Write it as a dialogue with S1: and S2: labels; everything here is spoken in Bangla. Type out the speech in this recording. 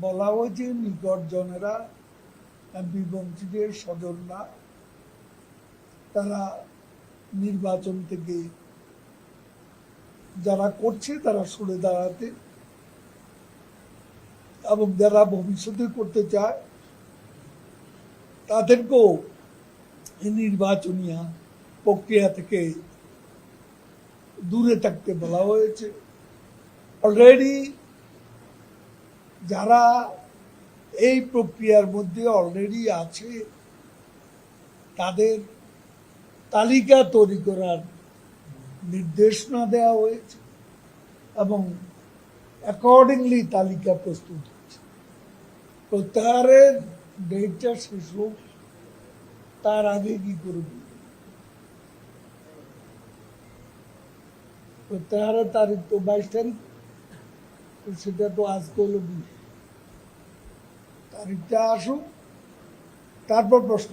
S1: বলা হয়েছে নিকটজনেরা এমপি বংশীদের স্বজনরা, তারা নির্বাচন থেকে যারা করছে তারা সরে দাঁড়াতে এবং যারা ভবিষ্যতে করতে চায় তাদেরকেও এই নির্বাচনীয় প্রক্রিয়া থেকে দূরে থাকতে বলা হয়েছে। অলরেডি যারা এই প্রক্রিয়ার মধ্যে অলরেডি আছে, তাদের তালিকা তৈরি করার নির্দেশনা দেওয়া হয়েছে এবং অ্যাকর্ডিংলি তালিকা প্রস্তুত হচ্ছে প্রত্যাহারের ডেটটা শেষ হোক, তার আগে কি করবে? প্রত্যাহারের তারিখ তো বাইশ তারিখ সেটা তো আজকে হলো বিশ। তারিখটা আসুক তারপর প্রশ্ন।